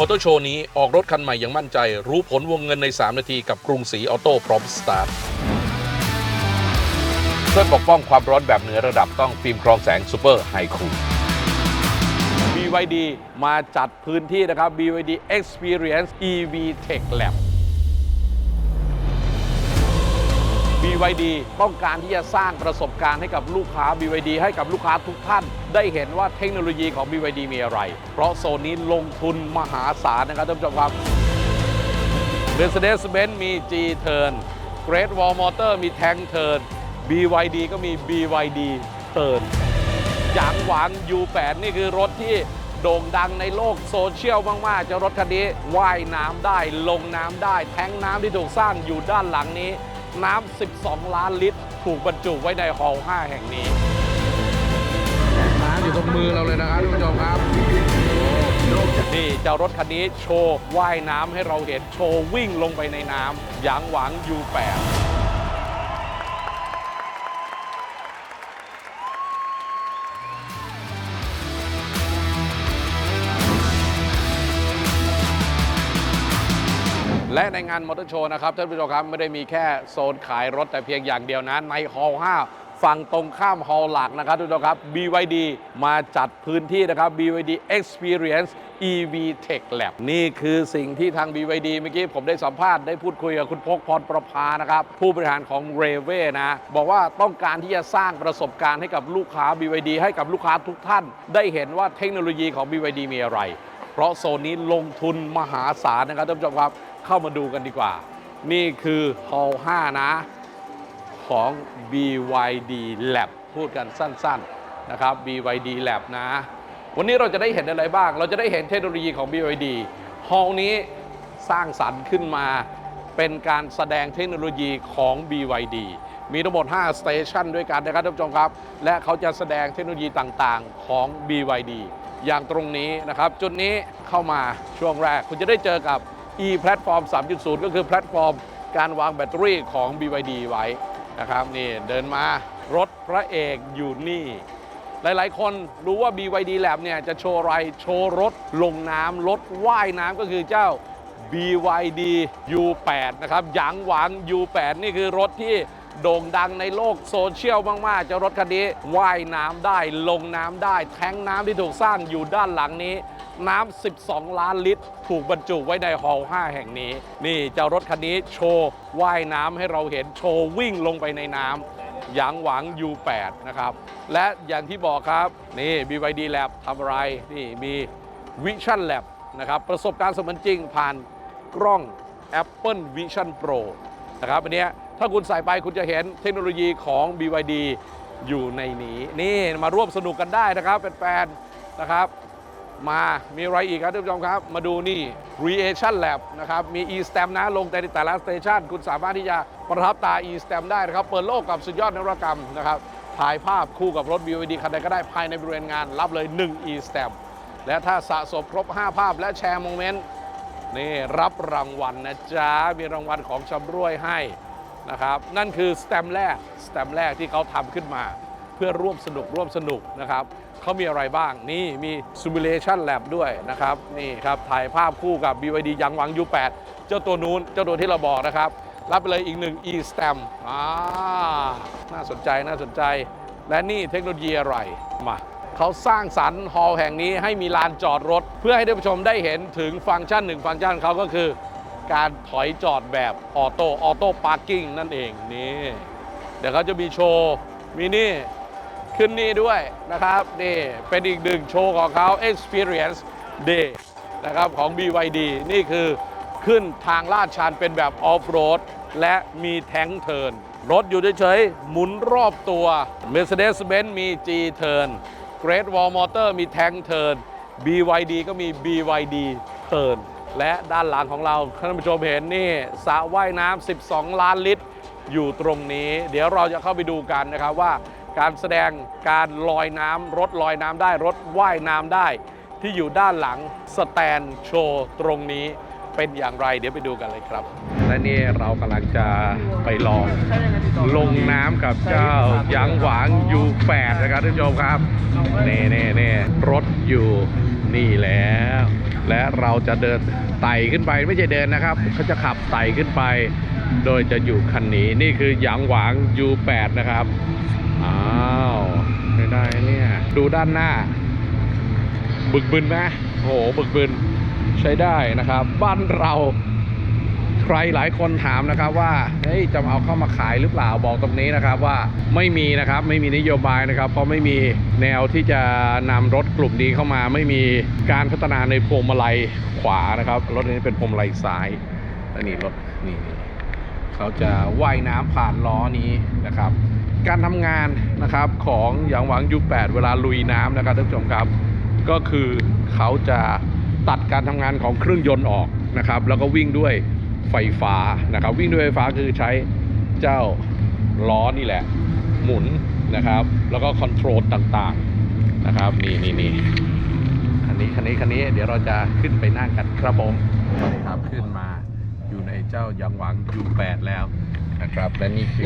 มอเตอร์โชว์นี้ออกรถคันใหม่อย่างมั่นใจ รู้ผลวงเงินใน 3 นาทีกับกรุงศรีออโต้พร้อมสตาร์ทเพื่อปกป้องความร้อนแบบเหนือระดับต้องฟิล์มกรองแสงซูเปอร์ไฮคู BYD มาจัดพื้นที่นะครับ BYD Experience EV Tech Lab BYD ต้องการที่จะสร้างประสบการณ์ให้กับลูกค้า BYD ให้กับลูกค้าทุกท่าน ได้เห็นว่าเทคโนโลยีของ BYD มีอะไร เพราะโซนนี้ลงทุนมหาศาลนะครับท่านผู้ชมครับ Mercedes-Benz มี G-Turn Great Wall Motor มี Tank Turn BYD ก็มี BYD Turn หยางหวาง U8 นี่คือรถที่โด่งดังในโลกโซเชียลมาก ๆ จะรถคันนี้ว่ายน้ำได้ลงน้ำได้ แทงน้ำที่ถูกสร้างอยู่ด้านหลังนี้ น้ำ 12 ล้านลิตร ถูกบรรจุไว้ในฮอลล์5แห่งนี้ น้ำอยู่ตรงมือเราเลยนะครับทุกผู้ชมครับนี่เจ้ารถคันนี้โชว์ว่ายน้ำให้เราเห็นโชว์วิ่งลงไปในน้ำหยางหวาง U8 และในงานมอเตอร์โชว์นะครับท่านผู้ชมครับไม่ได้มีแค่โซนขายรถแต่เพียงอย่างเดียวนะในฮอลล์5ฝั่งตรงข้ามฮอลล์หลักนะครับทุกท่านครับ BYD มาจัดพื้นที่นะครับ BYD Experience EV Tech Lab นี่คือสิ่งที่ทาง BYD เมื่อกี้ผมได้สัมภาษณ์ได้พูดคุยกับคุณพกพรประภานะครับ ผู้บริหารของ r a v e นะ บอกว่าต้องการที่จะสร้างประสบการณ์ให้กับลูกค้า BYD ให้กับลูกค้าทุกท่าน ได้เห็นว่าเทคโนโลยีของ BYD มีอะไร เพราะโซนนี้ลงทุนมหาศาลนะครับท่านผู้ชมครับ เข้ามาดูกันดีกว่า นี่คือ Hall 5 นะ ของ BYD Lab พูดกันสั้นๆนะครับ BYD Lab นะ วันนี้เราจะได้เห็นอะไรบ้าง เราจะได้เห็นเทคโนโลยีของ BYD Hall นี้สร้างสรรค์ขึ้นมาเป็นการแสดงเทคโนโลยีของ BYD มีทั้งหมด 5 สเตชันด้วยกันนะครับท่านผู้ชมครับ และเขาจะแสดงเทคโนโลยีต่างๆ ของ BYD อย่างตรงนี้นะครับ จุดนี้เข้ามาช่วงแรก คุณจะได้เจอกับ e platform 3.0 ก็คือแพลตฟอร์มการวางแบตเตอรี่ของ BYD ไว้นะครับนี่เดินมารถพระเอกอยู่นี่ หลายๆ คนรู้ว่า BYD Lab เนี่ยจะโชว์อะไรโชว์รถลงน้ำรถว่ายน้ำก็คือเจ้า BYD U8 นะครับหยางหวาง U8 นี่คือรถที่โด่งดังในโลกโซเชียลมากๆเจ้ารถคันนี้ว่ายน้ำได้ลงน้ำได้ แทงน้ำที่ถูกสร้างอยู่ด้านหลังนี้ น้ำ 12 ล้านลิตร ถูกบรรจุไว้ในฮอลล์5แห่งนี้ นี่เจ้ารถคันนี้โชว์ว่ายน้ำให้เราเห็นโชว์วิ่งลงไปในน้ำหยางหวาง U8 นะครับ และอย่างที่บอกครับ นี่ BYD Lab ทำอะไร นี่มี Vision Lab นะครับ ประสบการณ์เสมือนจริงผ่านกล้อง Apple Vision Pro นะครับอันนี้ถ้าคุณใส่ไปคุณจะเห็นเทคโนโลยีของ BYD อยู่ในนี้ นี่มาร่วมสนุกกันได้นะครับแฟนๆนะครับ มามีอะไรอีกครับท่านผู้ชมครับ มาดูนี่ Creation Lab นะครับ มี e-stamp นะ ลงแต่แต่ละสเตชันคุณสามารถที่จะประทับตา e-stamp ได้นะครับ เปิดโลกกับสุดยอดนวัตกรรมนะครับถ่ายภาพคู่กับรถ BYD คันใดก็ได้ภายในบริเวณงาน รับเลย 1 e-stamp และถ้าสะสมครบ 5 ภาพและแชร์โมเมนต์นี่รับรางวัลนะจ๊ะ มีรางวัลของชำร่วยให้นะครับ นั่นคือสแตมแรกสแตมแรกที่เขาทำขึ้นมา เพื่อร่วมสนุกร่วมสนุกนะครับ เขามีอะไรบ้าง นี่มี Simulation Lab ด้วยนะครับ นี่ครับถ่ายภาพคู่กับ BYD ยังหวัง U8 เจ้าตัวนู้นเจ้าตัวที่เราบอกนะครับ รับไปเลยอีกหนึ่ง e-stamp อ่าน่าสนใจน่าสนใจ และนี่เทคโนโลยีอะไรมาเขาสร้างสรรค์ฮอลล์แห่งนี้ให้มีลานจอดรถ เพื่อให้ท่านผู้ชมได้เห็นถึงฟังก์ชันหนึ่งฟังก์ชันเขาก็คือ การถอยจอดแบบออโต้ออโต้พาร์กิ้งนั่นเองนี่เดี๋ยวเขาจะมีโชว์ มีนี่ ขึ้นนี่ด้วยนะครับนี่เป็นอีกหนึ่งโชว์ของเขา Experience Day นะครับของ BYD นี่คือขึ้นทางลาดชันเป็นแบบออฟโรดและมีแท้งเทิร์นรถอยู่เฉยๆ หมุนรอบตัว Mercedes-Benz มี G-Turn Great Wall Motor มีแท้งเทิร์น BYD ก็มี BYD Turn และด้านหลังของเราท่านผู้ชมเห็นนี่สระว่ายน้ำ12 ล้านลิตร อยู่ตรงนี้ เดี๋ยวเราจะเข้าไปดูกันนะครับว่า การแสดงการลอยน้ำรถลอยน้ำได้รถว่ายน้ำได้ ที่อยู่ด้านหลังสแตนโชว์ตรงนี้เป็นอย่างไรเดี๋ยวไปดูกันเลยครับ และนี่เรากำลังจะไปลองลงน้ำกับเจ้ายังหวาง U8 นะครับท่านผู้ชมครับนี่นี่นี่รถอยู่นี่แล้ว และเราจะเดินไต่ขึ้นไปไม่ใช่เดินนะครับเขาจะขับไต่ขึ้นไป โดยจะอยู่คันนี้นี่คือหยางหวาง U8 นะครับ อ้าวไม่ได้เนี่ย ดูด้านหน้า บึกบึนไหมโหบึกบึนใช้ได้นะครับ บ้านเราใครหลายคนถามนะครับว่าเฮ้ยจะเอาเข้ามาขายหรือเปล่าบอกตรงนี้นะครับว่าไม่มีนะครับไม่มีนโยบายนะครับ เพราะไม่มีแนวที่จะนำรถกลุ่มนี้เข้ามา ไม่มีการพัฒนาในพวงมาลัยขวานะครับรถนี้เป็นพวงมาลัยซ้ายและนี่รถนี่ เขาจะว่ายน้ำผ่านล้อนี้นะครับ การทำงานนะครับของหยางหวังยู8เวลาลุยน้ำนะครับท่านผู้ชมครับ ก็คือเขาจะตัดการทำงานของเครื่องยนต์ออกนะครับ แล้วก็วิ่งด้วยไฟฟ้านะครับ วิ่งด้วยไฟฟ้าคือใช้เจ้าล้อนี่แหละ หมุนนะครับ แล้วก็คอนโทรลต่างๆนะครับ นี่นี่นี่คันนี้คันนี้คันนี้เดี๋ยวเราจะขึ้นไปนั่งกันครับผมสวัสดีครับขึ้นมา เจ้ายังหวัง U8 แล้วนะครับ และนี่คือ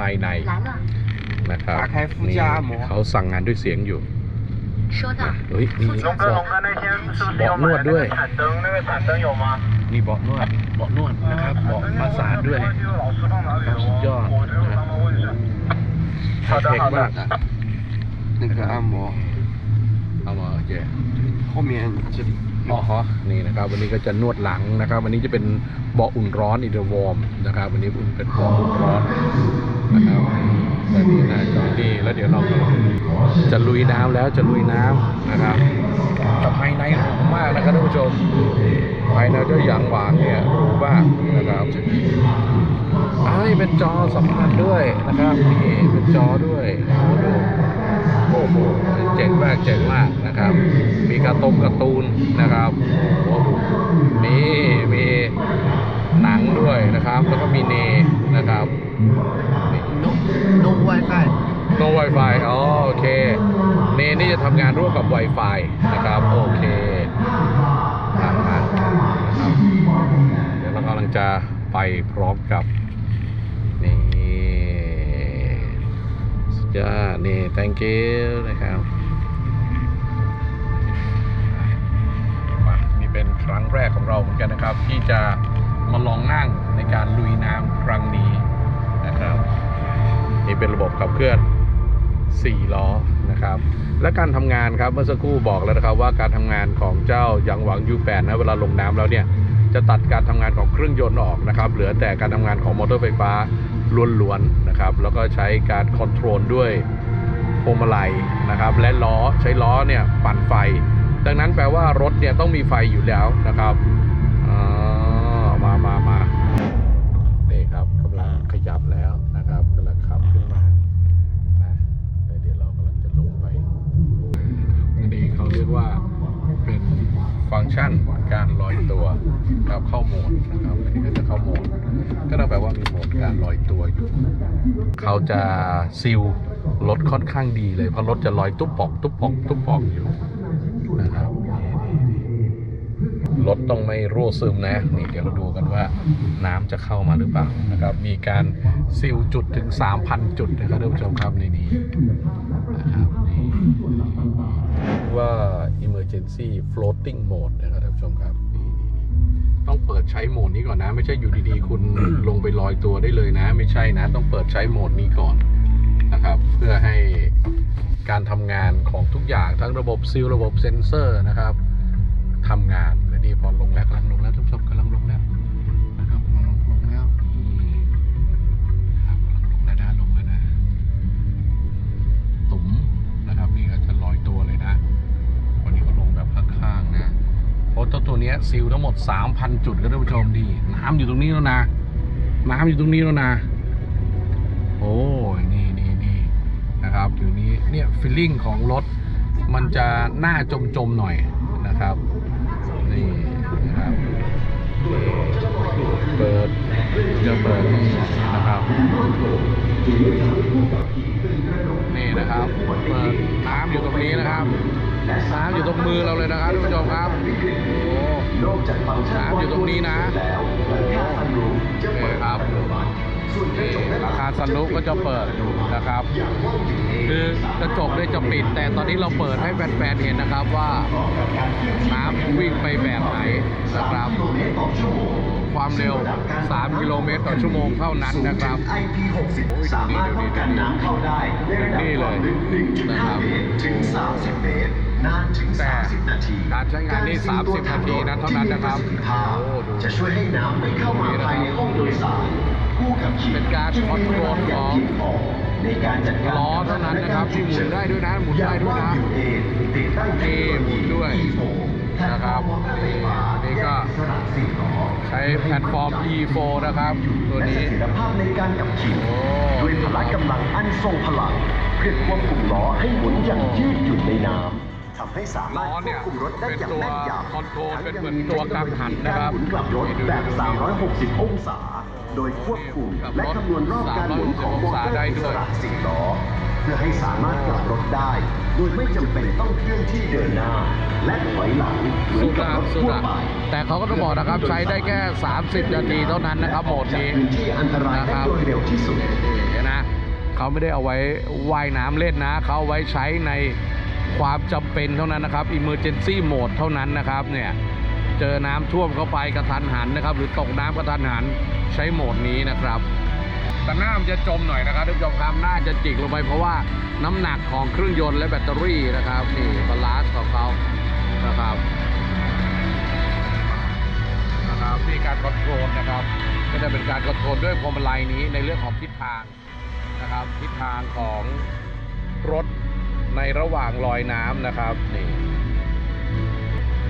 ภายใน 来了， นะครับ 打开副 นี่ 驾膜 เขาสั่งงานด้วยเสียงอยู่ 说道。 เฮ้ยนี่ 龙 เบาะ 哥那天是不是 เบาะนวดด้วย 铲灯？那个铲灯有吗？ มีเบาะนวดเบาะนวดนะครับเบาะมาสาดด้วย 老师放哪里了？สุดยอด 我只有他们问一下。 ไฮเทคมาก 那个按摩 เอามาโอเค 后面这里 อ๋อฮะนี่นะครับ วันนี้ก็จะนวดหลังนะครับ วันนี้จะเป็นเบาะอุ่นร้อนอีเดอร์วอร์มนะครับ วันนี้เป็นเบาะอุ่นร้อนนะครับแล้วนี่น้าจอนี่แล้วเดี๋ยวเราจะลุยน้ำแล้วจะลุยน้ำนะครับแต่ภายในหรูมากนะครับท่านผู้ชมภายในเจ้าหยางหวางเนี่ยหรูมากนะครับไอ้เป็นจอสัมผัสด้วยนะครับนี่เป็นจอด้วยโอ้โหดู อ้โหเจ๋งมากเจ๋งมากนะครับ มีการ์ตงการ์ตูนนะครับโอ้โหมีมีหนังด้วยนะครับ แล้วก็มีเนนะครับ no no WiFi no Wi-Fi อ๋อโอเค เนนี่จะทำงานร่วมกับ Wi-Fi นะครับ โอเคอ่าฮะนะครับ เดี๋ยวเรากำลังจะไปพร้อมกับ สุดยอดนี่ thank you นะครับมานี่เป็นครั้งแรกของเราเหมือนกันนะครับ ที่จะมาลองนั่งในการลุยน้ำครั้งนี้นะครับ นี่เป็นระบบขับเคลื่อน 4 ล้อนะครับ และการทำงานครับเมื่อสักครู่บอกแล้วนะครับว่าการทำงานของเจ้าหยางหวัง U8 นะเวลาลงน้ำแล้วเนี่ยจะตัดการทำงานของเครื่องยนต์ออกนะครับ เหลือแต่การทำงานของมอเตอร์ไฟฟ้าล้วนๆ นะครับ แล้วก็ใช้การคอนโทรลด้วยพวงมาลัยนะครับ และล้อใช้ล้อเนี่ยปั่นไฟ ดังนั้นแปลว่ารถเนี่ยต้องมีไฟอยู่แล้วนะครับอ่ามามามานี่ครับกำลังขยับแล้วนะครับกำลังขับขึ้นมานะแล้วเดี๋ยวเรากำลังจะลงไปอันนี้เขาเรียกว่าเป็นฟังก์ชันการลอยตัวครับเข้าโหมดนะครับอันนี้ก็จะเข้าโหมดก็แปลว่ามีโหมดการลอยตัว เขาจะซิลรถค่อนข้างดีเลย เพราะรถจะลอยตุ๊บปอก ตุ๊บปอก ตุ๊บปอกอยู่นะครับรถต้องไม่รั่วซึมนะนี่เดี๋ยวเราดูกันว่าน้ำจะเข้ามาหรือเปล่านะครับ มีการซิลจุดถึง 3,000 จุดนะครับท่านผู้ชมครับในนี้นะครับนี่ว่า emergency floating mode นะครับท่านผู้ชมครับ ต้องเปิดใช้โหมดนี้ก่อนนะ ไม่ใช่อยู่ดีๆ คุณลงไปลอยตัวได้เลยนะ ไม่ใช่นะ ต้องเปิดใช้โหมดนี้ก่อนนะครับ เพื่อให้การทำงานของทุกอย่างทั้งระบบซิลระบบเซ็นเซอร์นะครับทำงานและนี่พอลงแล้วกำลังลงแล้วท่านผู้ชมกำลัง เจ้าตัวนี้ซิลทั้งหมด 3,000 จุดก็ท่านผู้ชมดี น้ำอยู่ตรงนี้แล้วนะ น้ำอยู่ตรงนี้แล้วนะ โอ้ยนี่นี่นี่นะครับอยู่นี้เนี่ยฟีลลิ่งของรถมันจะหน้าจมจมๆหน่อยนะครับ นี่นะครับเปิดจะเปิดนี่นะครับนี่นะครับ เปิดน้ำอยู่ตรงนี้นะครับ น้ำอยู่ตรงมือเราเลยนะครับท่านผู้ชมครับโอ้น้ำอยู่ตรงนี้นะโอ้โอเคครับอาคารสันลุก็จะเปิดนะครับ คือกระจกเนี่ยจะปิด แต่ตอนนี้เราเปิดให้แฟนๆเห็นนะครับว่าน้ำวิ่งไปแบบไหนนะครับ ความเร็ว 3 กิโลเมตรต่อชั่วโมงเท่านั้นนะครับ IP60 สามารถป้องกันน้ำเข้าได้ในระดับนี่เลยความลึก1.5เมตรถึง 30 เมตรนานถึง แต่30นาทีการใช้งานนี่กรตีตัว30 นาทีนะเท่านั้นนะครับที่มีปสิทธิภาพโอ้ดูจะช่วยให้น้ำไม่เข้ามาภายในห้องโดยสารผู้ขับขี่เป็นการจึงคอนโทรลมีเวลาอย่างของเพียงพอในการจัดการล้อเท่านั้นนะครับที่หมุนได้ด้วยนะหมุนได้ด้วยนะอาง UA ติดตั้งเทคโนโลยีนี่หมุนด้วย E4 นะครับแพลตฟอมมอเตอร์ไฟฟ้านี่ก็แยอิสระสี่ล้อใช้แพลตฟอร์ม E4 นะครับ ตัวและนี้เสถียรภาพในการขับขี่โอ้ด้วยพละกำลังอันทรงพลังเพื่อควบคุมล้อให้หมุนอย่างยืดหยุ่นในน้ำ ทำให้สามารถล้อคเนี่วยบคุมรถได้อย่างแม่นยำเป็นตัวคอนโทรลเป็นเหมือนทั้งยังตัวกังหันนะครับหมุนกลับรถแบบ 360 องศา โดยควบคุมและคำนวณรอบการหมุนของมอเตอร์อิสระสี่ล้อเพื่อให้สามารถกลับรถได้ โดยไม่จำเป็นต้องเคลื่อนที่เดินหน้า และถอยหลังเหมือนสุดกับอะรถสุดทั่วอะไปแต่เขาก็ต้องบอกนะครับใช้ได้แค่ 30 นาทีเท่านั้นนะครับโหมดจากนี้พื้นที่อันตรายนะได้ครับโดยเร็วที่สุดเห็นนะเขาไม่ได้เอาไว้ว่ายน้ำเล่นนะ เขาเอาไว้ใช้ใน ความจำเป็นเท่านั้นนะครับ emergency mode เท่านั้นนะครับเนี่ยเจอน้ำท่วมเข้าไปกระทันหันนะครับ หรือตกน้ำกระทันหันใช้โหมดนี้นะครับแต่หน้ามันจะจมหน่อยนะครับท่านผู้ชมครับหน้าจะจิกลงไปเพราะว่าน้ำหนักของเครื่องยนต์และแบตเตอรี่นะครับนี่บาลานซ์ของเขานะครับนะครับนี่การคอนโทรลนะครับ ก็จะเป็นการคอนโทรลด้วยพวงมาลัยนี้ในเรื่องของทิศทางนะครับทิศทางของรถ ในระหว่างลอยน้ำนะครับนี่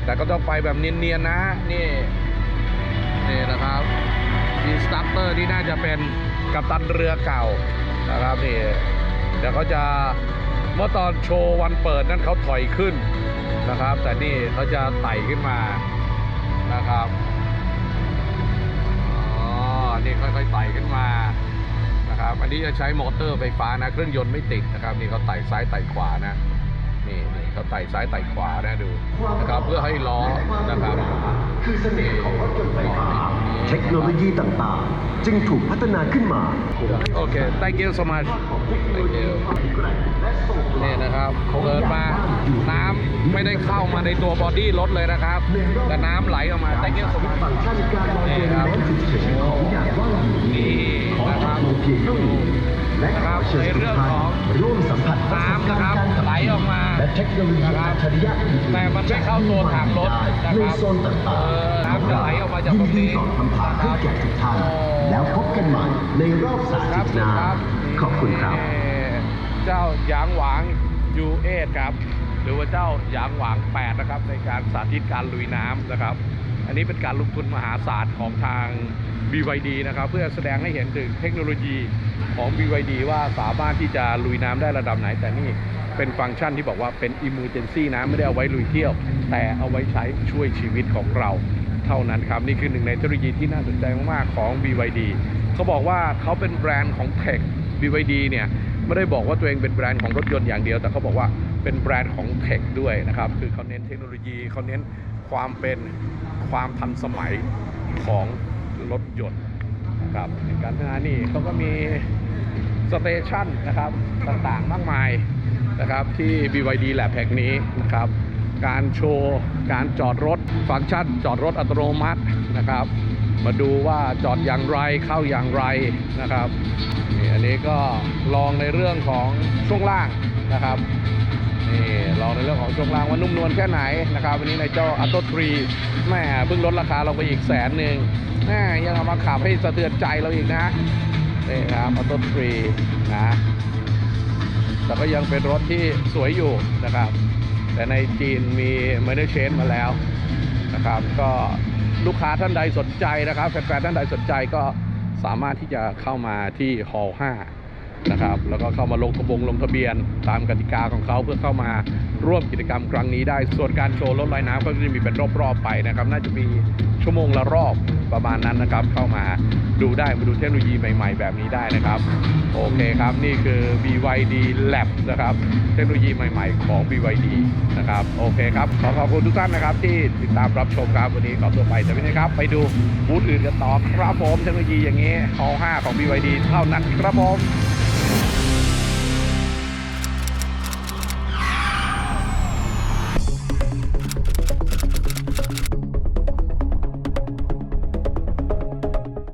แต่ก็ต้องไปแบบเนียนๆนะนี่นี่นะครับอินสตัคเตอร์ที่น่าจะเป็นกัปตันเรือเก่านะครับนี่เดี๋ยวเขาจะเมื่อตอนโชว์วันเปิดนั้นเขาถอยขึ้นนะครับ แต่นี่เขาจะไต่ขึ้นมานะครับอ๋อนี่ค่อยๆไต่ขึ้นมา นะครับ อันนี้จะใช้มอเตอร์ไฟฟ้านะ เครื่องยนต์ไม่ติดนะครับ นี่เขาไต่ซ้ายไต่ขวานะ นี่นี่เขาไต่ซ้ายไต่ขวานะดูนะครับเพื่อให้ล้อนะครับ คือเสน่ห์ของรถยนต์ไฟฟ้าเทคโนโลยีต่างๆ จึงถูกพัฒนาขึ้นมา โอเค thank you so much thank you นี่นะครับเปิดมาน้ำไม่ได้เข้ามาในตัวบอดี้รถเลยนะครับ แต่น้ำไหลออกมา thank you so much ฟังก์ชันการลอ ยตัวในแม้ฉุกเฉินของอย่างว่างอยู่นี่ขอนะคจัรับบมือเพียงเท่านี้และขอเชิญทุกท่านร่วมสัมผัสประสบการณ์การขับน้ำนะครับไหลออกมาและเทคโนโลยีอัจฉริยะอื่นๆแต่มันไม่เข้าตัวถังรถนะครับในโซนต่างเออๆน้ำจะไหลออกมาจากตรงนี้ยินดีตอบคำถามให้แก่ทุกท่านแล้วพบกันใหม่ในรอบสาธิตหน้าขอบคุณครับ เจ้าหยางหวางยูเอครับ หรือว่าเจ้าหยางหวาง8นะครับ ในการสาธิตการลุยน้ำนะครับ อันนี้เป็นการลงทุนมหาศาลของทาง BYD นะครับ เพื่อแสดงให้เห็นถึงเทคโนโลยีของ BYD ว่าสามารถที่จะลุยน้ำได้ระดับไหน แต่นี่เป็นฟังก์ชันที่บอกว่าเป็น Emergency นะไม่ได้เอาไว้ลุยเที่ยว แต่เอาไว้ใช้ช่วยชีวิตของเราเท่านั้นครับ นี่คือหนึ่งในเทคโนโลยีที่น่าสนใจมาก ๆ ของ BYD เขาบอกว่าเขาเป็นแบรนด์ของเทค BYD เนี่ยไม่ได้บอกว่าตัวเองเป็นแบรนด์ของรถยนต์อย่างเดียว แต่เขาบอกว่าเป็นแบรนด์ของเทคด้วยนะครับ คือเขาเน้นเทคโนโลยีเขาเน้นความเป็นความทันสมัยของ รถยนต์นะครับในการพัฒนานี่เขาก็มีสเตชันนะครับต่างๆมากมายนะครับที่ BYD Lab แห่งนี้นะครับ การโชว์การจอดรถฟังก์ชันจอดรถอัตโนมัตินะครับ มาดูว่าจอดอย่างไรเข้าอย่างไรนะครับนี่อันนี้ก็ลองในเรื่องของช่วงล่างนะครับนี่ลองในเรื่องของช่วงล่างว่านุ่มนวลแค่ไหนนะครับ วันนี้ในเจ้าอัตโตทรีแม่เพิ่งลดราคาลงไปอีกแสนหนึ่ง แม่ยังเอามาขับให้สะเทือนใจเราอีกนะนี่ครับอัตโตทรีนะแต่ก็ยังเป็นรถที่สวยอยู่นะครับ แต่ในจีนมีเมเนเชนมาแล้วนะครับ ก็ลูกค้าท่านใดสนใจนะครับแฟนๆท่านใดสนใจก็สามารถที่จะเข้ามาที่ฮอลล์5นะครับ แล้วก็เข้ามาลงทะบงลงทะเบียนตามกติกาของเขาเพื่อเข้ามาร่วมกิจกรรมครั้งนี้ได้ ส่วนการโชว์รถลอยน้ำก็จะมีเป็นรอบๆไปนะครับ น่าจะมีชั่วโมงละรอบ ประมาณนั้นนะครับ เข้ามาดูได้มาดูเทคโนโลยีใหม่ ๆ แบบนี้ได้นะครับ โอเคครับ นี่คือ BYD Lab นะครับ เทคโนโลยีใหม่ ๆ ของ BYD นะครับ โอเคครับ ขอขอบคุณทุกท่านนะครับ ที่ติดตามรับชมครับวันนี้ขอตัวไปแต่ไม่ใช่ครับ ไปดูบูธอื่นกันต่อครับผมเทคโนโลยีอย่างนี้ Hall 5ของ BYD เท่านั้นครับผม